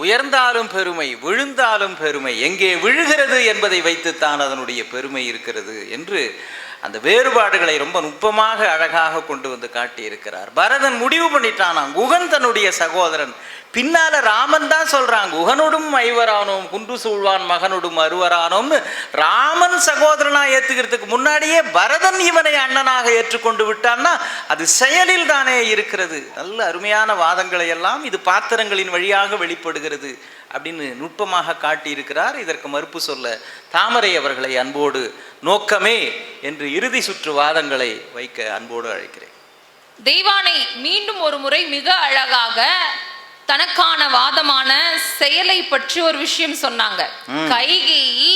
உயர்ந்த விழுந்தாலும் பெருமை விழுந்தாலும் பெருமை எங்கே விழுகிறது என்பதை வைத்துத்தான் அதனுடைய பெருமை இருக்கிறது என்று அந்த வேறுபாடுகளை ரொம்ப நுட்பமாக அழகாக கொண்டு வந்து காட்டியிருக்கிறார். பரதன் முடிவு பண்ணிட்டானாம் குகன் தன்னுடைய சகோதரன். பின்னால ராமன் தான் சொல்றான் குகனோடும் ஐவரானோம் குன்று சூழ்வான் மகனோடும் அருவரானோம்னு ராமன் சகோதரனா ஏத்துக்கிறதுக்கு முன்னாடியே பரதன் இவனை அண்ணனாக ஏற்றுக்கொண்டு விட்டான்னா அது செயலில் தானே இருக்கிறது. நல்ல அருமையான வாதங்களை எல்லாம் இது பாத்திரங்களின் வழியாக வெளிப்படுகிறது. அப்படின்னு நுட்பமாக காட்டியிருக்கிறார். இதற்கு மறுப்பு சொல்ல தாமரை அவர்களை அன்போடு நோக்கமே என்று இறுதி சுற்று வாதங்களை வைக்க அன்போடு அழைக்கிறேன். தெய்வானை மீண்டும் ஒரு முறை மிக அழகாக தனக்கான வாதமான செயலை பற்றி ஒரு விஷயம் சொன்னாங்க. கைகேயி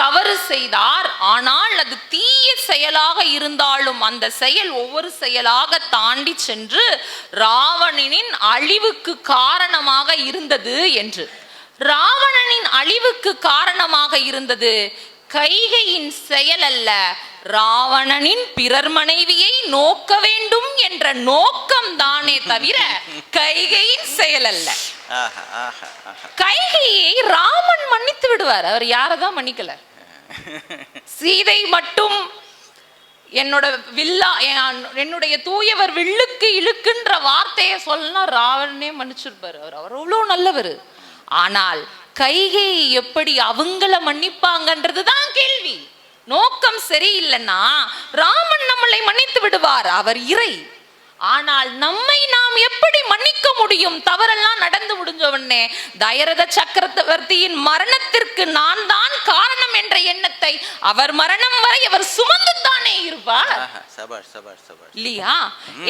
தவறு செய்தார். ஆனால் அது தீய செயலாக இருந்தாலும் அந்த செயல் ஒவ்வொரு செயலாக தாண்டி சென்று ராவணனின் அழிவுக்கு காரணமாக இருந்தது என்று. ராவணனின் அழிவுக்கு காரணமாக இருந்தது. கைகையின் செயல் அல்ல. ராவணனின் பிறர் மனைவியை நோக்க வேண்டும் என்ற நோக்கம் தானே தவிர கைகையின் செயல் அல்ல. கைகையை ராமன் மன்னித்து விடுவார். அவர் யாரதான் மன்னிக்கல? சீதை மட்டும் என்னோட வில்லா என்- என்னுடைய தூயவர் வில்லுக்கு இழுக்குன்ற வார்த்தையை சொல்லனா ராவணனே மன்னிச்சிருப்பாரு. அவர் அவர் அவ்வளோ நல்லவர். ஆனால் கைகை எப்படி அவங்கள மன்னிப்பாங்கன்றது தான் கேள்வி. நோக்கம் சரியில்லைன்னா ராமன் நம்மளை மன்னித்து விடுவார். அவர் இறை. ஆனால் நம்மை நாம் எப்படி மன்னிக்க முடியும்? தவறெல்லாம் நடந்து முடிஞ்ச உடனே தயரத சக்கரவர்த்தியின் மரணத்திற்கு நான் தான் காரணம் என்ற எண்ணத்தை அவர் மரணம் வரை அவர் சுமந்து தானே இருப்பார் இல்லையா?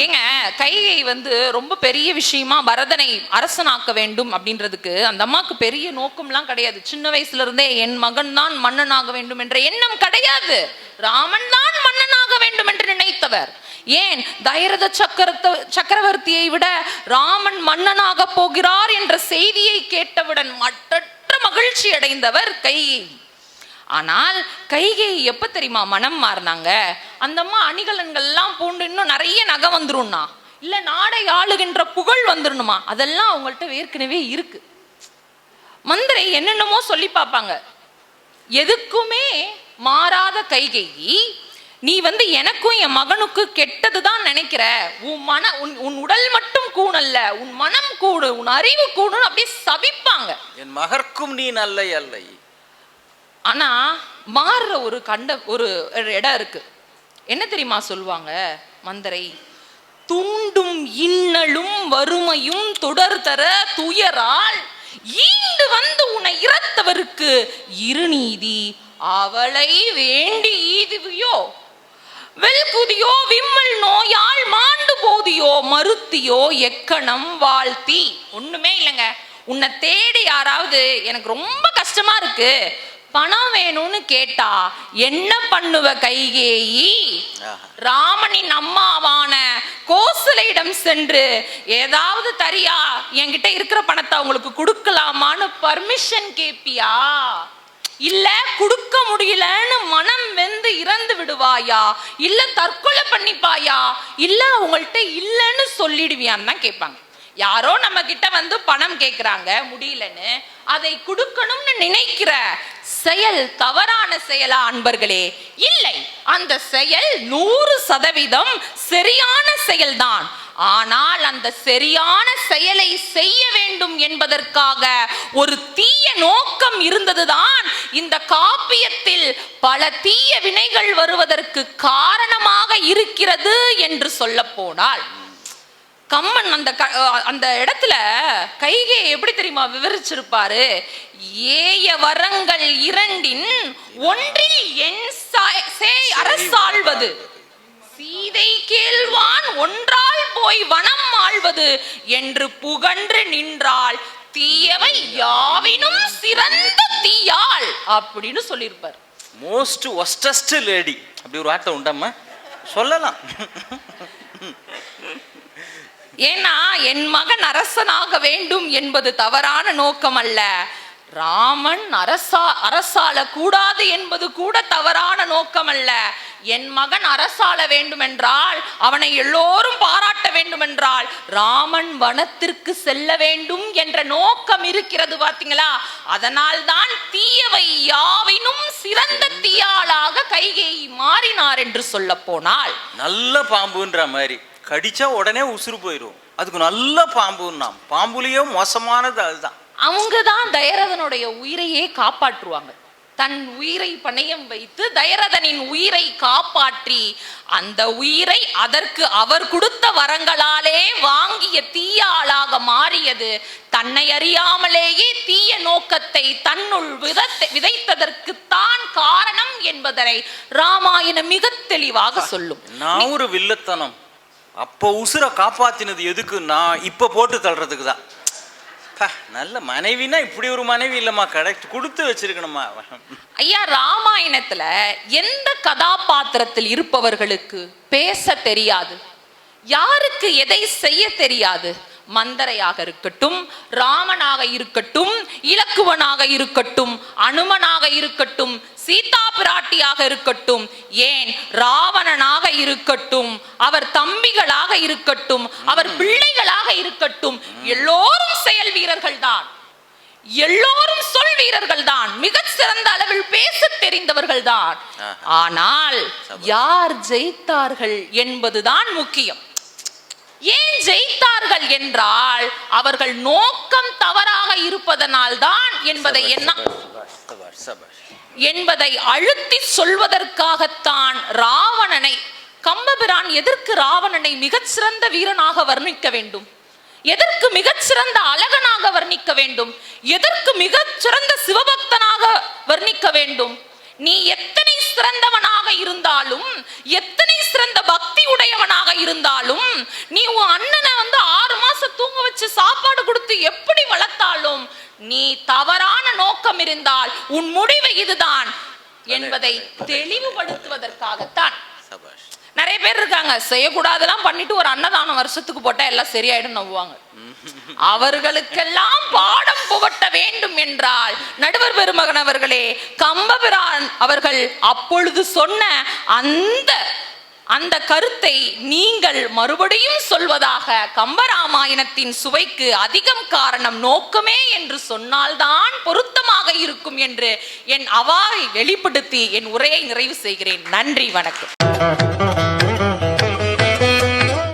ஏங்க கைகை வந்து ரொம்ப பெரிய விஷயமா பரதனை அரசனாக்க வேண்டும் அப்படின்றதுக்கு அந்த அம்மாக்கு பெரிய நோக்கம்லாம் கிடையாது. சின்ன வயசுல இருந்தே என் மகன் தான் மன்னனாக வேண்டும் என்ற எண்ணம் கிடையாது. ராமன் தான் மன்னனாக வேண்டும் என்று நினைத்தவர். ஏன் தைரத சக்கரத்தை சக்கரவர்த்தியை விட ராமன் மன்னனாக போகிறார் என்ற செய்தியை கேட்டவுடன் மற்றற்ற மகிழ்ச்சி அடைந்தவர் கைகை. ஆனால் கைகை எப்ப தெரியுமா மனம் மாறினாங்க? அந்த அம்மா அணிகலன்கள்லாம் பூண்டு இன்னும் நிறைய நகை வந்துரும்னா? இல்ல நாடை ஆளுகின்ற புகழ் வந்துடணுமா அதெல்லாம் அவங்கள்ட்ட ஏற்கனவே இருக்கு. மந்திரை என்னென்னமோ சொல்லி பார்ப்பாங்க. எதுக்குமே மாறாத கைகை நீ வந்து எனக்கும் என் மகனுக்கும் கெட்டது தான் நினைக்கிற. உன் மன உன் உன் உடல் மட்டும் கூணல்ல. உன் மனம் கூடு உன் அறிவு கூடுன்னு அப்படியே சபிப்பாங்க. என் மகர்க்கும் நீ நல்லை அல்லை. ஆனா மாறுற ஒரு கண்ட ஒரு இடம் இருக்கு. என்ன தெரியுமா சொல்லுவாங்க மந்தரை? தூண்டும் இன்னலும் வறுமையும் தொடர் தர துயரால் ஈண்டு வந்து உன்னை இறத்தவருக்கு இருநீதி அவளை வேண்டி ஈதுவியோ? வெல்குதியோ விம்மல் நோயால் மாண்டு போதியோ மறுத்தியோ எக்கணம் வாழ்த்தி. ஒண்ணுமே இல்லைங்க. உன்னை தேடி யாராவது எனக்கு ரொம்ப கஷ்டமா இருக்கு. பணம் வேணும்னு கேட்டா என்ன பண்ணுவ கைகேயி. ராமனின் அம்மாவான கோசலையிடம் சென்று ஏதாவது தரியா என்கிட்ட இருக்கிற பணத்தை அவங்களுக்கு கொடுக்கலாமான்னு பர்மிஷன் கேப்பியா? இல்ல கொடுக்க முடியலன்னு இறந்து இல்ல தற்கொலை பண்ணிப்பாயா? இல்ல அவங்கள்ட்ட இல்லைன்னு சொல்லிடுவியான்னு தான் கேட்பாங்க. யாரோ நம்ம கிட்ட வந்து பணம் கேக்குறாங்க முடியலன்னு அதை கொடுக்கணும்னு நினைக்கிற செயல் தவறான செயலா அன்பர்களே? இல்லை. அந்த செயல் நூறு சதவீதம் சரியான செயல்தான். ஆனால் அந்த சரியான செயலை செய்ய வேண்டும் என்பதற்காக ஒரு தீய நோக்கம் இருந்ததுதான் இந்த பல தீய வினைகள் வருவதற்கு காரணமாக இருக்கிறது என்று சொல்ல போனால் கம்மன் அந்த க- அந்த இடத்துல கைகே எப்படி தெரியுமா விவரிச்சிருப்பாரு? ஏய வரங்கள் இரண்டின் ஒன்றில் என் சா- சேய் அரசாள்வது சீதை கேள்வான் ஒன்றால் போய் வனம் ஆழ்வது என்று புகன்று நின்றால் தீயவை யாவினும் சிறந்த தீயாள் அப்படின்னு சொல்லியிருப்பார். மோஸ்ட் ஒஸ்டஸ்ட் லேடி அப்படி ஒரு வார்த்தை உண்டம்மா சொல்லலாம். ஏன்னா என் மகன் அரசனாக வேண்டும் என்பது தவறான நோக்கம் அல்ல. ராமன் அரசா அரசால கூடாது என்பது கூட தவறான நோக்கம் அல்ல. என் மகன் அரசாள வேண்டுமென்றால் அவனை எல்லோரும் பாராட்ட வேண்டுமென்றால் ராமன் வனத்திற்கு செல்ல வேண்டும் என்ற நோக்கம் இருக்கிறது பாத்தீங்களா அதனால் தான் தீயவை யாவினும் சிறந்த தீயாளாக கைகேயி மாறினார் என்று சொல்ல போனால். நல்ல பாம்புன்ற மாதிரி. கடிச்சா உடனே உசுறு போயிடும் அதுக்கு நல்ல பாம்புன்னாம். பாம்புலயே மோசமானது அதுதான். அவங்க தான் தயரதனுடைய உயிரையே காப்பாற்றுவாங்க. தன் உயிரை பணயம் வைத்து தயரதனின் உயிரை காப்பாற்றி அந்த உயிரை அதற்கு அவர் கொடுத்த வரங்களாலே வாங்கிய தீய ஆளாக மாறியது. தன்னை அறியாமலேயே தீய நோக்கத்தை தன்னுள் விதத்தை விதைத்ததற்கு தான் காரணம் என்பதனை ராமாயணம் மிக தெளிவாக சொல்லும். நான் ஒரு வில்லத்தனம். அப்போ உசுரை காப்பாத்தினது எதுக்கு? நான் இப்போ போட்டு தள்ளுறதுக்கு தான் பா, நல்ல மனைவினா இப்படி ஒரு மனைவி இல்லைம்மா. கரெக்ட் கொடுத்து வச்சிருக்கணுமா ஐயா ராமாயணத்துல எந்த கதாபாத்திரத்தில் இருப்பவர்களுக்கு பேச தெரியாது? யாருக்கு எதை செய்ய தெரியாது? மந்தரையாக இருக்கட்டும் ராமனாக இருக்கட்டும் இலக்குவனாக இருக்கட்டும் அனுமனாக இருக்கட்டும் சீதா பிராட்டியாக இருக்கட்டும் ஏன் ராவணனாக இருக்கட்டும் அவர் தம்பிகளாக இருக்கட்டும் அவர் பிள்ளைகளாக இருக்கட்டும் எல்லோரும் செயல் வீரர்கள் தான் எல்லோரும் சொல் வீரர்கள் தான் மிகச் சிறந்த அளவில் பேச தெரிந்தவர்கள் தான். ஆனால் யார் ஜெயித்தார்கள் என்பதுதான் முக்கியம். ஏன் ஜெயித்தார்கள் என்றால் அவர்கள் நோக்கம் தவறாக இருப்பதனால் தான் என்பதை என்ன. என்பதை அழுத்தி சொல்வதற்காகத்தான் ராவணனை கம்பபிரான் எதற்கு ராவணனை மிகச்சிறந்த வீரனாக வர்ணிக்க வேண்டும். எதற்கு மிகச்சிறந்த அழகனாக வர்ணிக்க வேண்டும்? எதற்கு மிகச்சிறந்த சிவபக்தனாக வர்ணிக்க வேண்டும்? நீ எத்தனை சிறந்தவனாக இருந்தாலும் எத்தனை சிறந்த பக்தி உடையவனாக இருந்தாலும் நீ உன் அண்ணனை வந்து ஆறு மாசம் தூங்க வச்சு சாப்பாடு கொடுத்து எப்படி வளர்த்தாலும் நீ தவறான நோக்கம் இருந்தால் உன் முடிவு இதுதான் என்பதை தெளிவுபடுத்துவதற்காகத்தான். சபாஷ். நிறைய பேர் இருக்காங்க. செய்யக்கூடாதெல்லாம் பண்ணிட்டு ஒரு அன்னதானம் வருஷத்துக்கு போட்டா எல்லாம் சரியாயிடும் நம்புவாங்க. அவர்களுக்கெல்லாம் பாடம் புகட்ட வேண்டும் என்றால் நடுவர் பெருமகன் அவர்களே கம்பபிரான் அவர்கள் அப்பொழுது சொன்ன அந்த அந்த கருத்தை நீங்கள் மறுபடியும் சொல்வதாக கம்பராமாயணத்தின் சுவைக்கு அதிகம் காரணம் நோக்கமே என்று சொன்னால்தான் பொருத்தமாக இருக்கும் என்று என் அவாவை வெளிப்படுத்தி என் உரையை நிறைவு செய்கிறேன். நன்றி வணக்கம்.